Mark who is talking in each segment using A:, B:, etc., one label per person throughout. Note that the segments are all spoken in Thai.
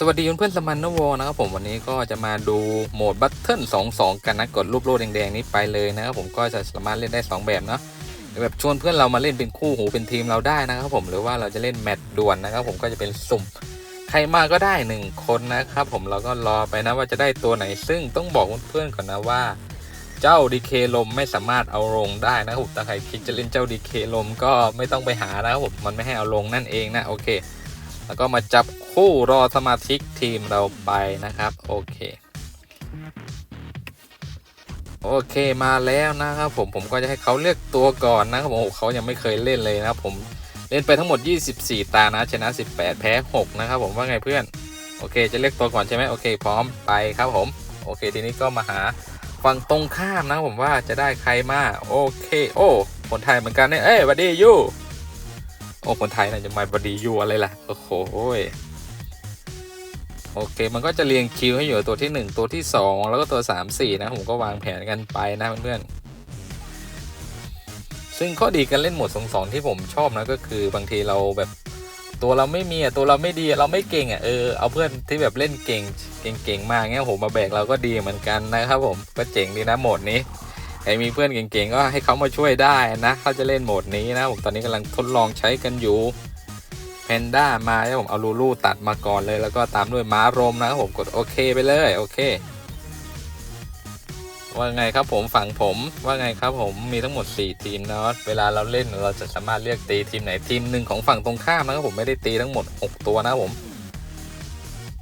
A: สวัสดีเพื่อนๆสมันนวนะครับผมวันนี้ก็จะมาดูโหมดบัตเทิล22 กันนะกดรูปโล่แดงๆนี้ไปเลยนะครับผมก็จะสามารถเล่นได้ 2 แบบเนาะแบบชวนเพื่อนเรามาเล่นเป็นคู่หูเป็นทีมเราได้นะครับผมหรือว่าเราจะเล่นแมตช์ด่วนนะครับผมก็จะเป็นสุ่ม ใครมาก็ได้ 1 คนนะครับผมเราก็รอไปนะว่าจะได้ตัวไหน ซึ่งต้องบอกเพื่อนๆก่อนนะว่า เจ้าดีเคลมไม่สามารถเอาลงได้นะครับถ้าใครคิดจะเล่นเจ้าดีเคลมก็ไม่ต้องไปหานะครับผมมันไม่ให้เอาลงนั่นเองนะโอเค แล้วก็มาจับคู่รอสมาชิกทีมเราไปนะครับ โอเค โอเคมาแล้วนะครับผมผมก็จะให้เขาเลือกตัวก่อนนะครับผมเขายังไม่เคยเล่นเลยนะครับผมเล่นไปทั้งหมด 24 ตานะชนะ 18 แพ้ 6 นะครับผมว่าไงเพื่อน โอเค จะเลือกตัวก่อนใช่ไหมโอเค พร้อมไปครับผม โอเค ทีนี้ก็มาหาฝั่งตรงข้ามนะครับผมว่าจะได้ใครมา โอเค โอ้คนไทยเหมือนกันเนี่ยเอ้ยวัสดียู อ้คนไทยน่าจะมาบดีอยู่อะไรล่ะโอ้โหโอเค มันก็จะเรียงคิวให้อยู่ตัวที่ 1 ตัวที่ 2 แล้วก็ตัว 3 4 นะ ผมก็วางแผนกันไปนะเพื่อนๆ ซึ่งข้อดีการเล่นโหมดสองสองที่ผมชอบนะก็คือบางทีเราแบบตัวเราไม่มีอะตัวเราไม่ดีเราไม่เก่งอะเออเอาเพื่อนที่แบบเล่นเก่งเก่งๆมากเงี้ยผมมาแบกเราก็ดีเหมือนกันนะครับผมก็เจ๋งดีนะโหมดนี้ ครมีเพื่อนเก่งๆก็ให้เขามาช่วยได้นะเขาจะเล่นโหมดนี้นะผมตอนนี้กำลังทดลองใช้กันอยู่แพนด้ามาแล้วผมเอาลูลูตัดมาก่อนเลยแล้วก็ตามด้วยม้ารมนะครับผมกดโอเคไปเลยโอเค ว่าไงครับผมฝั่งผมว่าไงครับผมมีทั้งหมด 4 ทีมเนาะเวลาเราเล่นเราจะสามารถเลือกตีทีมไหนทีมหนึ่งของฝั่งตรงข้ามนะครับผมไม่ได้ตีทั้งหมด 6 ตัวนะครับผม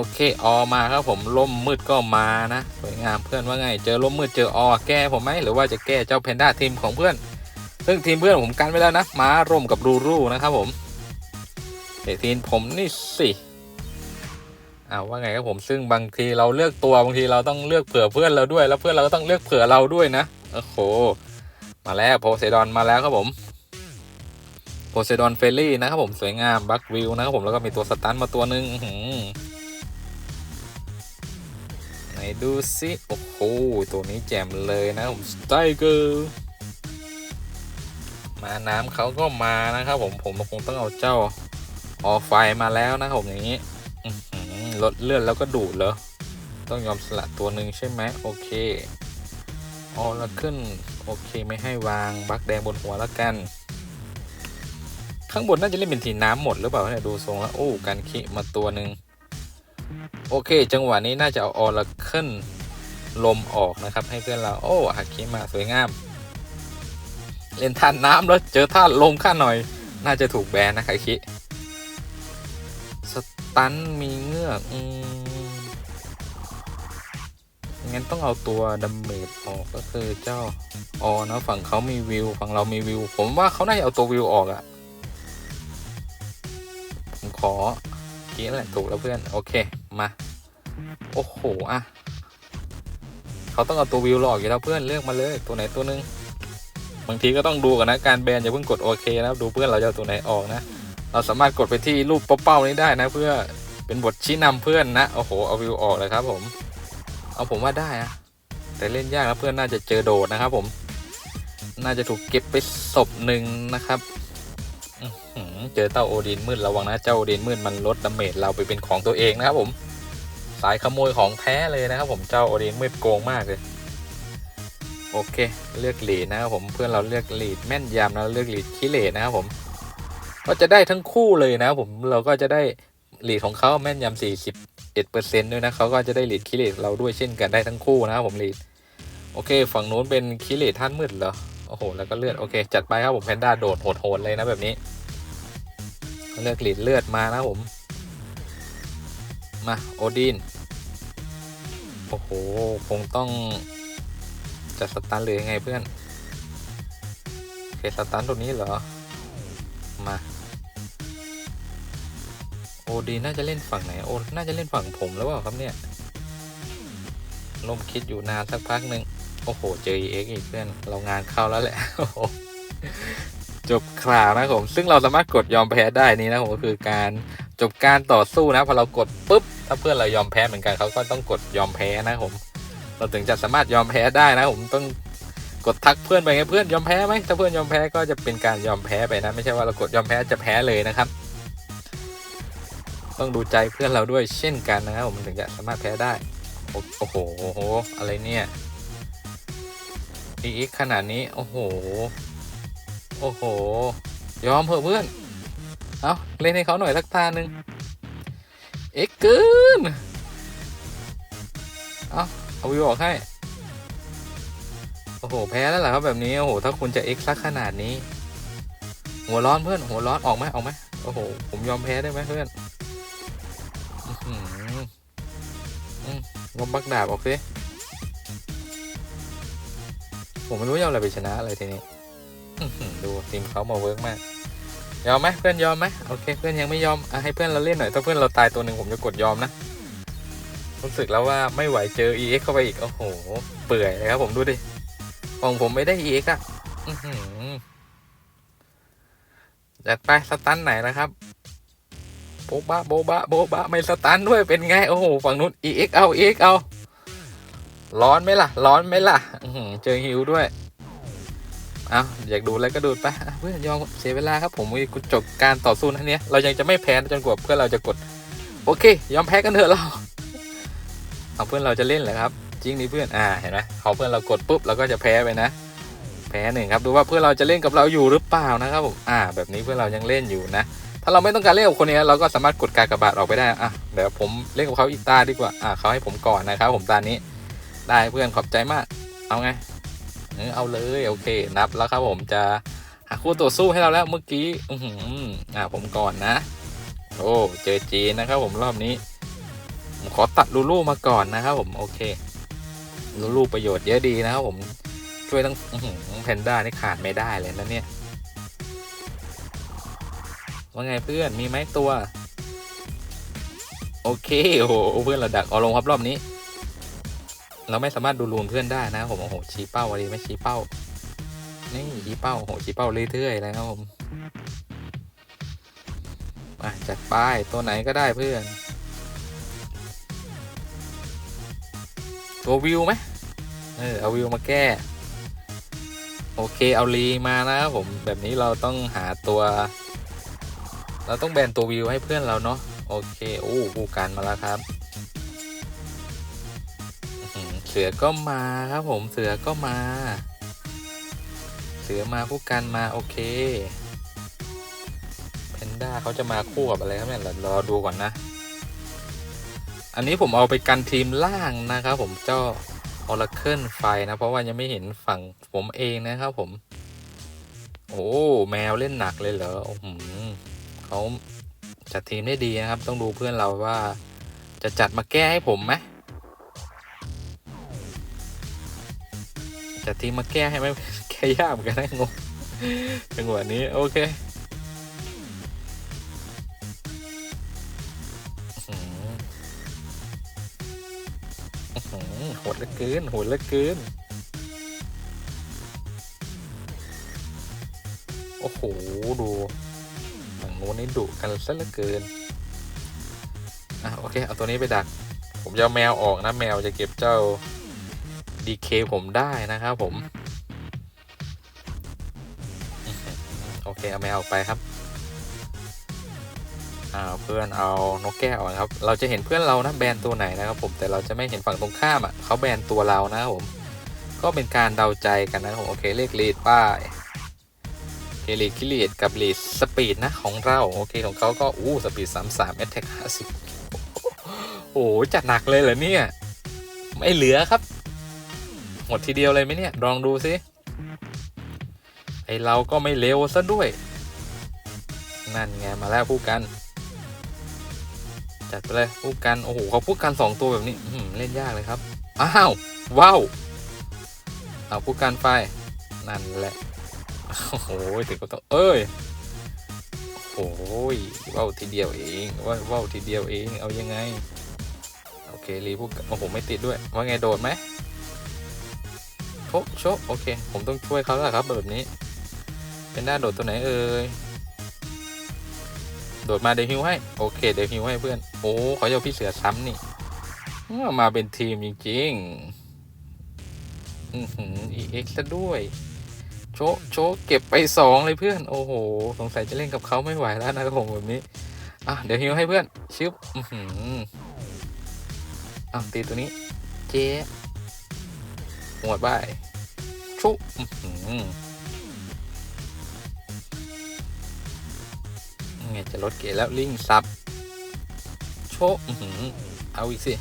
A: โอเคออมาครับผมล่มมืดก็มานะสวยงามเพื่อนว่าไง เจอล่มมืดเจออแก้ผมไหมหรือว่าจะแก้เจ้าแพนด้าทีมของเพื่อน ซึ่งทีมเพื่อนผมกันไว้แล้วนะม้าร่มกับรูรูนะครับผมเทีมผมนี่สิอ้าวว่าไงครับผมซึ่งบางทีเราเลือกตัวบางทีเราต้องเลือกเผื่อเพื่อนเราด้วย แล้วเพื่อนเราก็ต้องเลือกเผื่อเราด้วยนะโอ้โหมาแล้วโพไซดอนมาแล้วครับผมโพไซดอนเฟลลี่นะครับผมสวยงามบัควิวนะครับผมแล้วก็มีตัวสตันมาตัวหนึ่งอื นดูสิโอ้โหตัวนี้แจ่มเลยนะผมสไตเกอร์มาน้ำเขาก็มานะครับผมผมคงต้องเอาเจ้าออกไฟมาแล้วนะครับผมอย่างนี้ลดเลือดแล้วก็ดูดเหรอต้องยอมสละตัวหนึ่งใช่ไหมโอเคออแล้วขึ้นโอเคไม่ให้วางบักแดงบนหัวแล้วกัน ข้างบนน่าจะเล่นเป็นทีน้ำหมดหรือเปล่าเนี่ยดูทรงแล้วโอ้กันคิมาตัวหนึ่ง โอเค จังหวะนี้น่าจะเอาออร์เคิลลมออกนะครับ ให้เพื่อนเราโอ้หักคิมาสวยงาม เล่นท่านน้ำแล้วเจอท่านลมข้าหน่อย น่าจะถูกแบนนะไคคิสตันมีเงือกอืมงั้นต้องเอาตัวดัมเมจออกก็คือเจ้าออนะฝั่งเขามีวิวฝั่งเรามีวิว ผมว่าเขาน่าจะเอาตัววิวออกอะผมขอ กี้แหละถูกแล้วเพื่อน โอเค มา โอ้โห อะ เขาต้องเอาตัววิวหลอกอยู่แล้วเพื่อนเลือกมาเลยตัวไหนตัวหนึง บางทีก็ต้องดูกันนะ การแบนอย่าเพิ่งกดโอเคนะดูเพื่อนเราจะตัวไหนออกนะ เราสามารถกดไปที่รูปเป้าๆนี้ได้นะ เพื่อเป็นบทชี้นำเพื่อนนะ โอ้โห เอาวิวออกเลยครับผม เอาผมว่าได้อะแต่เล่นยากนะเพื่อนน่าจะเจอโดดนะครับผม น่าจะถูกเก็บไปศพหนึ่งนะครับ เจอเต้าโอดินมืดระวังนะเจ้าโอดินมืดมันลดดาเมจเราไปเป็นของตัวเองนะครับผม สายขโมยของแท้เลยนะครับผมเจ้าโอดินมืดโกงมากเลย โอเค เลือกลีดนะครับผมเพื่อนเราเลือกลีดแม่นยำนะเลือกลีดคิเลตนะครับผมก็จะได้ทั้งคู่เลยนะครับผมเราก็จะได้ลีดของเขาแม่นยำสี่สิบเอ็ดเปอร์เซ็นต์ด้วยนะเขาก็จะได้ลีดคิเลตเราด้วยเช่นกันได้ทั้งคู่นะครับผมลีดโอเค ฝั่งนู้นเป็นคิเลตท่านมืดเหรอ โอ้โห แล้วก็เลือด โอเค จัดไปครับผมแพนด้าโดดโหดๆเลยนะแบบนี้ เลือกหลีดเลือดมานะผม มาโอดิน โอ้โห คงต้องจัดสตันเลยยังไงเพื่อน โอเค สตันตัวนี้เหรอ มาโอดีนน่าจะเล่นฝั่งไหนโอน่าจะเล่นฝั่งผมแล้วเปล่าครับเนี่ยลมคิดอยู่นานสักพักหนึ่ง โอ้โห เจอ EX อีกเพื่อน เรางานเข้าแล้วแหละ จบคราวนะผม ซึ่งเราสามารถกดยอมแพ้ได้นี่นะผมก็คือการจบการต่อสู้นะ พอเรากดปุ๊บ ถ้าเพื่อนเรายอมแพ้เหมือนกันเขาก็ต้องกดยอมแพ้นะผม เราถึงจะสามารถยอมแพ้ได้นะผมต้องกดทักเพื่อนไปไงเพื่อนยอมแพ้ไหมถ้าเพื่อนยอมแพ้ก็จะเป็นการยอมแพ้ไปนะ ไม่ใช่ว่าเรากดยอมแพ้จะแพ้เลยนะครับ ต้องดูใจเพื่อนเราด้วยเช่นกันนะครับผมถึงจะสามารถแพ้ได้ โอ้โหอะไรเนี่ย อีกขนาดนี้ โอ้โห โอ้โห ยอมเถอเพื่อน เอาเล่นให้เขาหน่อยสักตาหนึ่งเอ็กเกิน เอาเอาวิวออกให้ โอ้โห แพ้แล้วเหรอครับแบบนี้ โอ้โห ถ้าคุณจะเอ็กซักขนาดนี้ หัวร้อนเพื่อน หัวร้อนออกไหมออกไหมโอ้โห ผมยอมแพ้ได้ไหมเพื่อนอืมงบบักดาบออกสิ ผมไม่รู้จะเอาอะไรไปชนะอะไรทีนี้ดูทีมเขามาเวิร์กมากยอมไหมเพื่อนยอมไหมโอเค เพื่อนยังไม่ยอมอให้เพื่อนเราเล่นหน่อยถ้าเพื่อนเราตายตัวหนึ่งผมจะกดยอมนะรู้สึกแล้วว่าไม่ไหวเจอ EX เข้าไปอีก โอ้โห เปื่อยเลยครับผมดูดิของผมไม่ได้ EX อะจัดไปสตันไหนนะครับ โบบะโบบะโบบะไม่สตันด้วยเป็นไง โอ้โห ฝั่งนู้น EX เอา EX เอา ร้อนไหมล่ะ ร้อนไหมล่ะเจอฮิวด้วย เอาอยากดูอะไรก็ดูไปเพื่อนยอมเสียเวลาครับผมกูจบการต่อสู้นั้นเนี้ยเรายังจะไม่แพ้จนกว่าเพื่อนเราจะกด โอเค ยอมแพ้กันเถอะเราเอาเพื่อนเราจะเล่นเหรอครับจริงดิเพื่อนอ่าเห็นไหมพอเพื่อนเรากดปุ๊บเราก็จะแพ้ไปนะ แพ้หนึ่งครับดูว่าเพื่อนเราจะเล่นกับเราอยู่หรือเปล่านะครับผมอ่า แบบนี้เพื่อนเรายังเล่นอยู่นะถ้าเราไม่ต้องการเล่นกับคนนี้เราก็สามารถกดการกระบาดออกไปได้อะเดี๋ยวผมเล่นกับเขาอีกตาดีกว่าอ่าเขาให้ผมก่อนนะครับผมตานี้ ได้เพื่อนขอบใจมาก เอาไงเออเอาเลยโอเค นับแล้วครับผมจะหาคู่ต่อสู้ให้เราแล้วเมื่อกี้อือหืออ่าผมก่อนนะ โอ้เจอจีนนะครับผมรอบนี้ ผมขอตัดลูลูมาก่อนนะครับผมโอเคลูลูประโยชน์เยอะดีนะครับผมช่วยตั้งแพนด้านี่ขาดไม่ได้เลยนะเนี่ยว่าไงเพื่อนมีไหมตัว โอเคโอ้โหเพื่อนเราดักเอาลงครับรอบนี้ เราไม่สามารถดูรูนเพื่อนได้นะผมโอ้โหชี้เป้าอะไรไม่ชี้เป้านี่ชี้เป้าโอ้โหชี้เป้าเรื่อยๆเลยครับผมมาจัดป้ายตัวไหนก็ได้เพื่อน ตัววิวไหมเออเอาวิวมาแก้ โอเคเอาลีมานะครับผมแบบนี้เราต้องหาตัว เราต้องแบนตัววิวให้เพื่อนเราเนาะโอเคโอ้กูการมาแล้วครับ เสือก็มาครับผมเสือก็มา เสือมาคู่กันมาโอเคเพนด้าเขาจะมาคู่กับอะไรครับเนี่ยรอดูก่อนนะ อันนี้ผมเอาไปกันทีมล่างนะครับผมเจ้า Oracle ไฟนะ เพราะว่ายังไม่เห็นฝั่งผมเองนะครับผม โอ้แมวเล่นหนักเลยเหรอโอ้โหเขาจัดทีมได้ดีนะครับ ต้องดูเพื่อนเราว่า จะจัดมาแก้ให้ผมไหม จัดทีมาแก้ให้ไหมแก้ยากเหมือนกันนะงงจังหวะนี้โอเคอื้อหืออื้อหือโหดเหลือเกินโหดเหลือเกินโอ้โห ดูฝั่งโน้นนี่ดุกันซะเหลือเกินอะโอเค เอาตัวนี้ไปดัก ผมจะแมวออกนะ แมวจะเก็บเจ้า ดีเคผมได้นะครับผม โอเค เอาแมวออกไปครับอ่าเพื่อนเอานกแก้วก่อนครับ เราจะเห็นเพื่อนเรานะแบนตัวไหนนะครับผมแต่เราจะไม่เห็นฝั่งตรงข้ามอะเขาแบนตัวเรานะครับผม ก็เป็นการเดาใจกันนะครับผมโอเคเลขลีดป้ายเคลีดคิลีดกับลีดสปีดนะของเราโอเคของเขาก็อู้สปีดสามสามแอตแทกห้าสิบโอ้โหจัดหนักเลยเหรอเนี่ย ไม่เหลือครับ หมดทีเดียวเลยไหมเนี่ย ลองดูสิไอเราก็ไม่เร็วซะด้วย นั่นไงมาแล้วผู้กัน จัดไปเลยผู้กัน โอ้โหเขาผู้กันสองตัวแบบนี้อืเล่นยากเลยครับ อ้าว ว้าว เอาผู้กันไฟ นั่นแหละ โอ้โหถึงก็ต้องเอ้ยโอ้โหว้าวทีเดียวเองว้าวว้าวทีเดียวเอง เอายังไง โอเครีผู้กันโอ้โหไม่ติดด้วย ว่าไงโดดไหม โชะโชะโอเค ผมต้องช่วยเขาแล้วครับแบบนี้ เป็นหน้าโดดตัวไหนเอ่ย โดดมาเดวฮิวให้ โอเค เดวฮิวให้เพื่อน โอ้ขอเยาพี่เสือซ้ำนี่ มาเป็นทีมจริงๆ อือหือ EX ซะด้วย โชะโชะเก็บไปสองเลยเพื่อน โอ้โห สงสัยจะเล่นกับเขาไม่ไหวแล้วนะครับผมแบบนี้ อะ เดี๋ยวฮิวให้เพื่อนชึบอือหืออะตีตัวนี้ เจ๊ หวดบายชุบอื้อหือไงจะลดเกรดแล้วลิงซับโชะอื้อหือเอาอีกสิ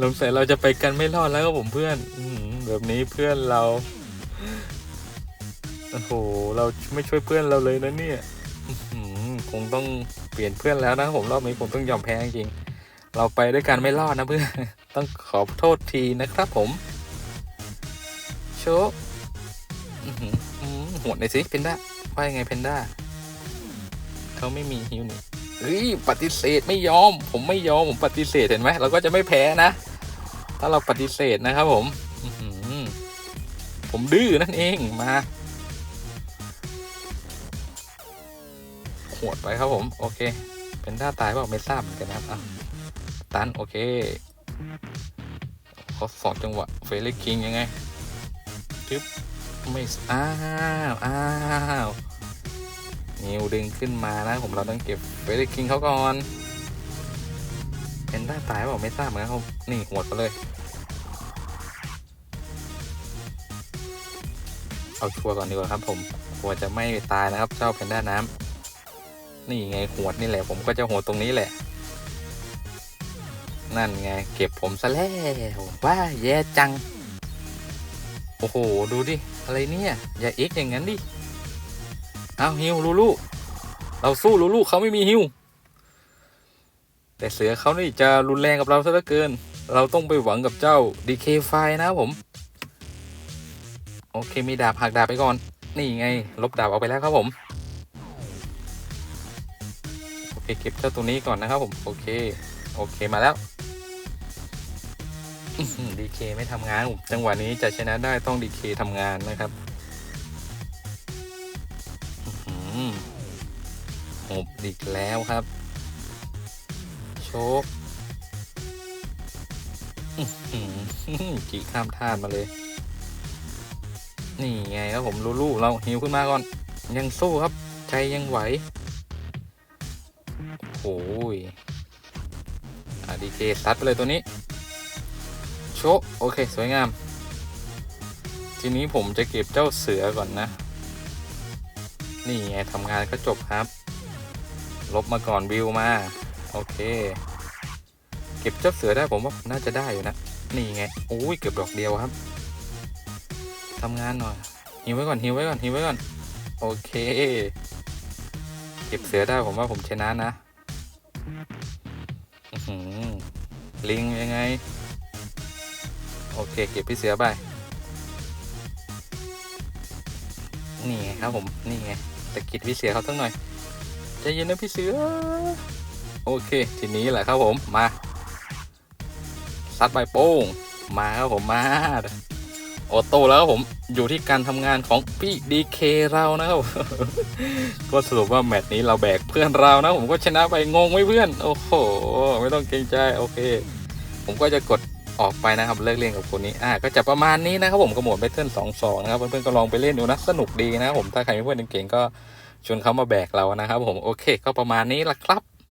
A: ลงใส่เราจะไปกันไม่รอดแล้วครับผมเพื่อนอื้อหือแบบนี้เพื่อนเรา โอ้โห เราไม่ช่วยเพื่อนเราเลยนะเนี่ยคงต้องเปลี่ยนเพื่อนแล้วนะผมรอบนี้ผมต้องยอมแพ้จริง เราไปด้วยกันไม่รอดนะเพื่อน ต้องขอโทษทีนะครับผม โชว์หืออื้อหือหวดหน่อยสิเพนด้าว่ายังไงเพนด้าเขาไม่มีฮิวนี่เฮ้ยปฏิเสธไม่ยอม ผมไม่ยอม ผมปฏิเสธเห็นไหมเราก็จะไม่แพ้นะ ถ้าเราปฏิเสธนะครับผมผมดื้อนั่นเองมาหวดไปครับผม โอเค เป็นท่าตายเปล่าไม่ทราบเหมือนกันนะครับอะตันโอเค เขาสองจังหวะเฟรลี่คิงยังไงทึบไม่สอ้าวอ้าวนิวดึงขึ้นมานะผมเราต้องเก็บเฟรลี่คิงเขาก่อนเป็นท่าตายเปล่าไม่ทราบเหมือนกันครับนี่หวดไปเลย เอาชัวร์ก่อนดีกว่าครับผมกลัวจะไม่ตายนะครับเจ้าแพนด้าน้ำนี่ไงหวดนี่แหละผมก็จะหวดตรงนี้แหละ นั่นไง เก็บผมซะแล้วว่าแย่จัง โอ้โห ดูดิ อะไรเนี่ย อย่าเอ็กอย่างนั้นดิ เอาฮิวลูลูเราสู้ลูลูเขาไม่มีฮิวแต่เสือเขานี่จะรุนแรงกับเราซะเหลือเกิน เราต้องไปหวังกับเจ้าดีเคไฟนะผม โอเคมีดาบหักดาบไปก่อน นี่ไง ลบดาบเอาไปแล้วครับผม โอเคเก็บเจ้าตัวนี้ก่อนนะครับผม โอเค โอเคมาแล้ว ดีเคไม่ทำงาน จังหวะนี้จะชนะได้ต้องดีเคทำงานนะครับหบอีกแล้วครับ โชกอื้อหือขี่ข้ามท่านมาเลย นี่ไงครับผมลูลูเราหิวขึ้นมาก่อน ยังสู้ครับ ใจยังไหวโอ้ยอดีเคซัดไปเลยตัวนี้ ชะโอเค สวยงาม ทีนี้ผมจะเก็บเจ้าเสือก่อนนะ นี่ไงทำงานก็จบครับ ลบมาก่อนบิวมา โอเค เก็บเจ้าเสือได้ผมว่าน่าจะได้อยู่นะ นี่ไงโอ้ยเกือบดอกเดียวครับทำงานหน่อยหิวไว้ก่อนหิวไว้ก่อนหิวไว้ก่อน โอเค เก็บเสือได้ผมว่าผมชนะนะลิงยังไง โอเค เก็บพี่เสือไปนี่ไงครับผมนี่ไงตะกิดพี่เสือเขาสักหน่อยใจเย็นนะพี่เสือ โอเค ทีนี้แหละครับผมมาซัดใบโป้งมาครับผมมาโอโต้แล้วครับผมอยู่ที่การทำงานของพี่ดีเคเรานะครับก็สรุปว่าแมตช์นี้เราแบกเพื่อนเรานะ ผมก็ชนะไปงงไหมเพื่อน โอ้โห ไม่ต้องเกรงใจโอเค ผมก็จะกด ออกไปนะครับเลิกเล่นกับคนนี้อ่าก็จะประมาณนี้นะครับผมกระหมดแบทเทิลสองสองนะครับเพื่อนๆก็ลองไปเล่นดูนะสนุกดีนะครับผมถ้าใครมีเพื่อนเก่งๆก็ชวนเขามาแบกเรานะครับผมโอเค ก็ประมาณนี้ละครับ